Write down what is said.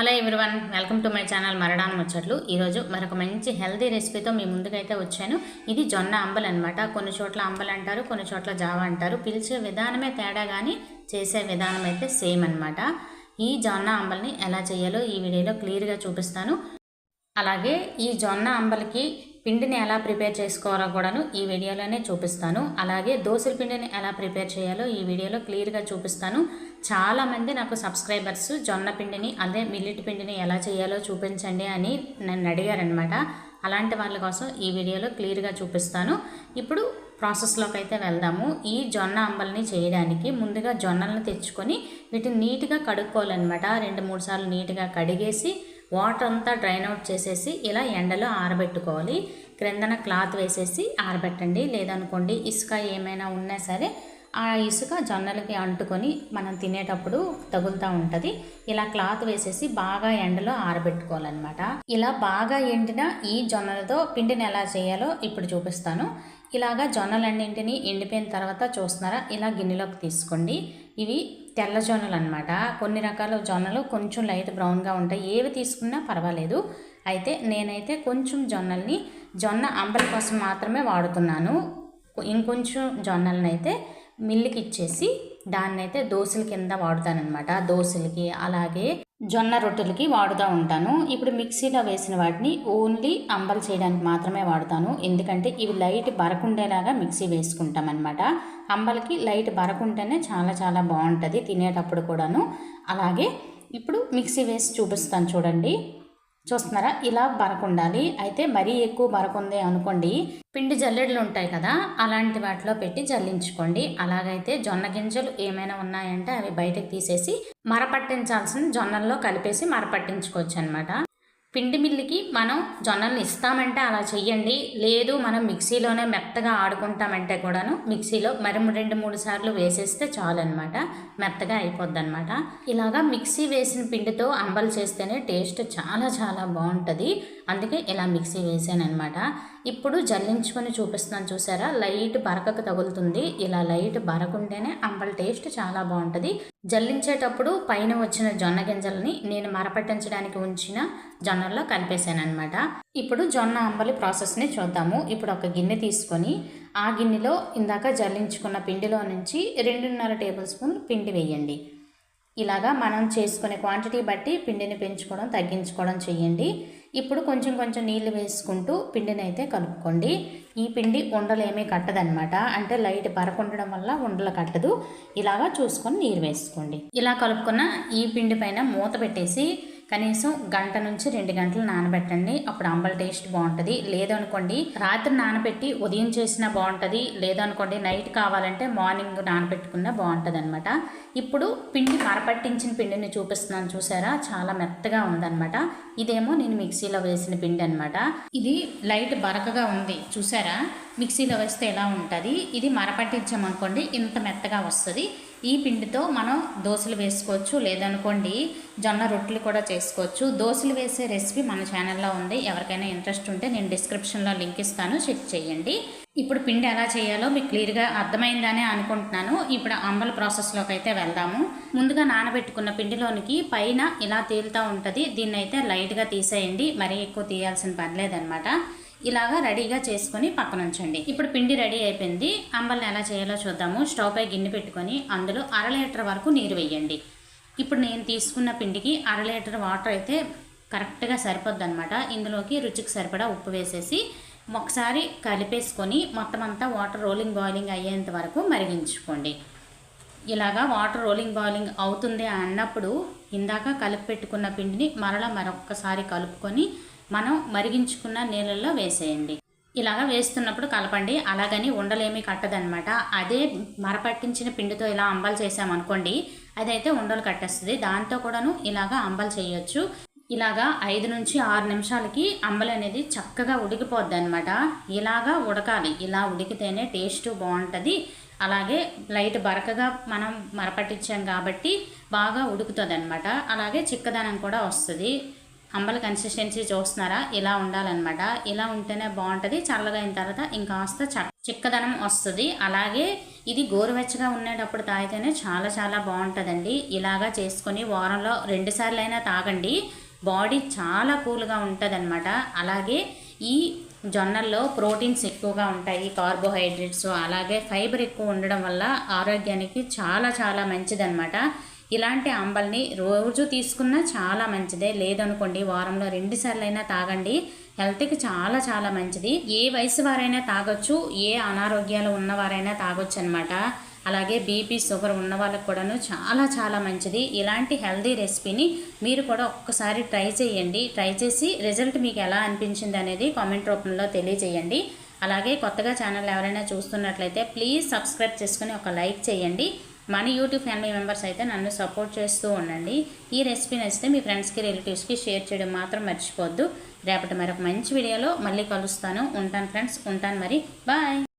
Hello everyone welcome to my channel Maradana ముచ్చట్లు ఈరోజు మరొక మంచి హెల్దీ రెసిపీతో మీ ముందుకైతే వచ్చాను. ఇది జొన్న అంబలు అనమాట కొన్ని చోట్ల అంబలు అంటారు కొన్ని చోట్ల జావ అంటారు. పిలిచే విధానమే తేడా కానీ చేసే విధానం అయితే సేమ్ అనమాట ఈ జొన్న అంబల్ని ఎలా చేయాలో ఈ వీడియోలో క్లియర్గా చూపిస్తాను. అలాగే ఈ జొన్న అంబలికి పిండిని ఎలా ప్రిపేర్ చేసుకోవాలో కూడాను ఈ వీడియోలోనే చూపిస్తాను. అలాగే దోశల పిండిని ఎలా ప్రిపేర్ చేయాలో ఈ వీడియోలో క్లియర్గా చూపిస్తాను. చాలామంది నాకు సబ్స్క్రైబర్స్ జొన్న పిండిని అదే మిల్లిటి పిండిని ఎలా చేయాలో చూపించండి అని నన్ను అడిగారనమాట అలాంటి వాళ్ళ కోసం ఈ వీడియోలో క్లియర్గా చూపిస్తాను. ఇప్పుడు ప్రాసెస్లోకి అయితే వెళ్దాము. ఈ జొన్న అంబల్ని చేయడానికి ముందుగా జొన్నలను తెచ్చుకొని వీటిని నీట్గా కడుక్కోవాలన్నమాట. రెండు మూడు సార్లు నీట్గా కడిగేసి వాటర్ అంతా డ్రైన్ అవుట్ చేసేసి ఇలా ఎండలో ఆరబెట్టుకోవాలి. క్రిందన క్లాత్ వేసేసి ఆరబెట్టండి. లేదనుకోండి ఇసుక ఏమైనా ఉన్నా సరే ఆ ఇసుక జొన్నలకి అంటుకొని మనం తినేటప్పుడు తగులుతూ ఉంటుంది. ఇలా క్లాత్ వేసేసి బాగా ఎండలో ఆరబెట్టుకోవాలన్నమాట. ఇలా బాగా ఎండిన ఈ జొన్నలతో పిండిని ఎలా చేయాలో ఇప్పుడు చూపిస్తాను. ఇలాగా జొన్నలన్నింటినీ ఎండిపోయిన తర్వాత చూస్తున్నారా? ఇలా గిన్నెలోకి తీసుకోండి. ఇవి తెల్ల జొన్నలు అనమాట కొన్ని రకాల జొన్నలు కొంచెం లైట్ బ్రౌన్గా ఉంటాయి. ఏవి తీసుకున్నా పర్వాలేదు. అయితే నేనైతే కొంచెం జొన్నల్ని జొన్న అంబలి కోసం మాత్రమే వాడుతున్నాను. ఇంకొంచెం జొన్నలను అయితే మిల్లుకి ఇచ్చేసి దాన్నైతే దోశల కింద వాడుతానమాట దోశలకి అలాగే జొన్న రొట్టెలకి వాడుతూ ఉంటాను. ఇప్పుడు మిక్సీలో వేసిన వాటిని ఓన్లీ అంబలు చేయడానికి మాత్రమే వాడతాను. ఎందుకంటే ఇవి లైట్ బరకుండేలాగా మిక్సీ వేసుకుంటాం అనమాట అంబలకి లైట్ బరకుంటేనే చాలా చాలా బాగుంటుంది తినేటప్పుడు కూడాను. అలాగే ఇప్పుడు మిక్సీ వేసి చూపిస్తాను చూడండి. చూస్తున్నారా? ఇలా బరకుండాలి అయితే మరీ ఎక్కువ బరకుంది అనుకోండి పిండి జల్లెడలు ఉంటాయి కదా అలాంటి వాటిలో పెట్టి జల్లించుకోండి. అలాగైతే జొన్న గింజలు ఏమైనా ఉన్నాయంటే అవి బయటకు తీసేసి మరపట్టించాల్సిన జొన్నల్లో కలిపేసి మరపట్టించుకోవచ్చు అనమాట పిండి మిల్లికి మనం జొన్నల్ని ఇస్తామంటే అలా చెయ్యండి. లేదు మనం మిక్సీలోనే మెత్తగా ఆడుకుంటామంటే కూడాను మిక్సీలో మరి రెండు మూడు సార్లు వేసేస్తే చాలు అనమాట మెత్తగా అయిపోద్ది అనమాట ఇలాగా మిక్సీ వేసిన పిండితో అంబలు చేస్తేనే టేస్ట్ చాలా చాలా బాగుంటుంది. అందుకే ఇలా మిక్సీ వేసాను అనమాట ఇప్పుడు జల్లించుకొని చూపిస్తున్నాను చూసారా? లైట్ బరకకు తగులుతుంది. ఇలా లైట్ బరకుంటేనే అంబల్ టేస్ట్ చాలా బాగుంటుంది. జల్లించేటప్పుడు పైన వచ్చిన జొన్న గింజల్ని నేను మరపట్టించడానికి ఉంచిన జొన్నల్లో కలిపేశాను అనమాట ఇప్పుడు జొన్న అంబలి ప్రాసెస్ని చూద్దాము. ఇప్పుడు ఒక గిన్నె తీసుకొని ఆ గిన్నెలో ఇందాక జల్లించుకున్న పిండిలో నుంచి రెండున్నర టేబుల్ స్పూన్ పిండి వేయండి. ఇలాగా మనం చేసుకునే క్వాంటిటీ బట్టి పిండిని పెంచుకోవడం తగ్గించుకోవడం చేయండి. ఇప్పుడు కొంచెం కొంచెం నీళ్ళు వేసుకుంటూ పిండిని అయితే కలుపుకోండి. ఈ పిండి ఉండలు ఏమీ కట్టదనమాట అంటే లైట్ పరకుండడం వల్ల ఉండలు కట్టదు. ఇలాగా చూసుకొని నీరు వేసుకోండి. ఇలా కలుపుకున్న ఈ పిండి పైన మూత పెట్టేసి కనీసం గంట నుంచి రెండు గంటలు నానబెట్టండి. అప్పుడు అంబల్ టేస్ట్ బాగుంటుంది. లేదనుకోండి రాత్రి నానబెట్టి ఉదయం చేసినా బాగుంటుంది. లేదనుకోండి నైట్ కావాలంటే మార్నింగ్ నానబెట్టుకున్నా బాగుంటుంది అనమాట ఇప్పుడు పిండి మరపట్టించిన పిండిని చూపిస్తున్నాను చూసారా? చాలా మెత్తగా ఉందన్నమాట ఇదేమో నేను మిక్సీలో వేసిన పిండి అనమాట. ఇది లైట్ బరకగా ఉంది. చూసారా? మిక్సీలో వేస్తే ఎలా ఉంటుంది? ఇది మరపట్టించామనుకోండి ఇంత మెత్తగా వస్తుంది. ఈ పిండితో మనం దోశలు వేసుకోవచ్చు. లేదనుకోండి జొన్న రొట్టెలు కూడా చేసుకోవచ్చు. దోశలు వేసే రెసిపీ మన ఛానల్లో ఉంది. ఎవరికైనా ఇంట్రెస్ట్ ఉంటే నేను డిస్క్రిప్షన్లో లింక్ ఇస్తాను. చెక్ చేయండి. ఇప్పుడు పిండి ఎలా చేయాలో మీకు క్లియర్గా అర్థమైందనే అనుకుంటున్నాను. ఇప్పుడు అంబల ప్రాసెస్లోకి అయితే వెళ్దాము. ముందుగా నానబెట్టుకున్న పిండిలోనికి పైన ఇలా తేలుతూ ఉంటుంది. దీన్ని అయితే లైట్గా తీసేయండి. మరీ ఎక్కువ తీయాల్సిన పని లేదనమాట. ఇలాగా రెడీగా చేసుకొని పక్కన ఉంచండి. ఇప్పుడు పిండి రెడీ అయిపోయింది. అంబల్ని ఎలా చేయాలో చూద్దాము. స్టవ్ పై గిన్నె పెట్టుకొని అందులో అర లీటర్ వరకు నీరు వేయండి. ఇప్పుడు నేను తీసుకున్న పిండికి అర లీటర్ వాటర్ అయితే కరెక్ట్గా సరిపోద్ది అనమాట ఇందులోకి రుచికి సరిపడా ఉప్పు వేసేసి ఒకసారి కలిపేసుకొని మొత్తం అంతా వాటర్ రోలింగ్ బాయిలింగ్ అయ్యేంత వరకు మరిగించుకోండి. ఇలాగా వాటర్ రోలింగ్ బాయిలింగ్ అవుతుంది అన్నప్పుడు ఇందాక కలిపి పెట్టుకున్న పిండిని మరలా మరొక్కసారి కలుపుకొని మనం మరిగించుకున్న నీళ్ళల్లో వేసేయండి. ఇలాగ వేస్తున్నప్పుడు కలపండి. అలాగని ఉండలేమీ కట్టదనమాట అదే మరపట్టించిన పిండితో ఇలా అంబలు చేసామనుకోండి అదైతే ఉండలు కట్టేస్తుంది. దాంతో కూడాను ఇలాగా అంబలు చేయొచ్చు. ఇలాగా ఐదు నుంచి ఆరు నిమిషాలకి అంబలి అనేది చక్కగా ఉడికిపోద్ది అనమాట ఇలాగా ఉడకాలి. ఇలా ఉడికితేనే టేస్ట్ బాగుంటుంది. అలాగే లైట్ బరకగా మనం మరపట్టించాం కాబట్టి బాగా ఉడుకుతుంది అనమాట అలాగే చిక్కదనం కూడా వస్తుంది. అంబల కన్సిస్టెన్సీ చూస్తున్నారా? ఇలా ఉండాలన్నమాట. ఇలా ఉంటేనే బాగుంటుంది. చల్లగా అయిన తర్వాత ఇంకాస్త చ చిక్కదనం వస్తుంది. అలాగే ఇది గోరువెచ్చగా ఉండేటప్పుడు తాగితేనే చాలా చాలా బాగుంటుందండి. ఇలాగా చేసుకొని వారంలో రెండుసార్లు అయినా తాగండి. బాడీ చాలా కూల్గా ఉంటుందన్నమాట. అలాగే ఈ జొన్నల్లో ప్రోటీన్స్ ఎక్కువగా ఉంటాయి. కార్బోహైడ్రేట్స్ అలాగే ఫైబర్ ఎక్కువ ఉండడం వల్ల ఆరోగ్యానికి చాలా చాలా మంచిదన్నమాట. ఇలాంటి అంబల్ని రోజు తీసుకున్నా చాలా మంచిదే. లేదనుకోండి వారంలో రెండు సార్లైనా అయినా తాగండి. హెల్త్కి చాలా చాలా మంచిది. ఏ వయసు వారైనా తాగొచ్చు ఏ అనారోగ్యాలు ఉన్నవారైనా తాగొచ్చు అనమాట అలాగే బీపీ షుగర్ ఉన్న వాళ్ళకు కూడాను చాలా చాలా మంచిది. ఇలాంటి హెల్దీ రెసిపీని మీరు కూడా ఒక్కసారి ట్రై చేయండి. ట్రై చేసి రిజల్ట్ మీకు ఎలా అనిపించింది అనేది కామెంట్ రూపంలో తెలియజేయండి. అలాగే కొత్తగా ఛానల్ ఎవరైనా చూస్తున్నట్లయితే ప్లీజ్ సబ్స్క్రైబ్ చేసుకుని ఒక లైక్ చేయండి. మన యూట్యూబ్ ఫ్యామిలీ మెంబర్స్ అయితే నన్ను సపోర్ట్ చేస్తూ ఉండండి. ఈ రెసిపీ నచ్చితే మీ ఫ్రెండ్స్కి రిలేటివ్స్కి షేర్ చేయడం మాత్రం మర్చిపోద్దు. రేపటి మరొక మంచి వీడియోలో మళ్ళీ కలుస్తాను. ఉంటాను ఫ్రెండ్స్ ఉంటాను మరి. బాయ్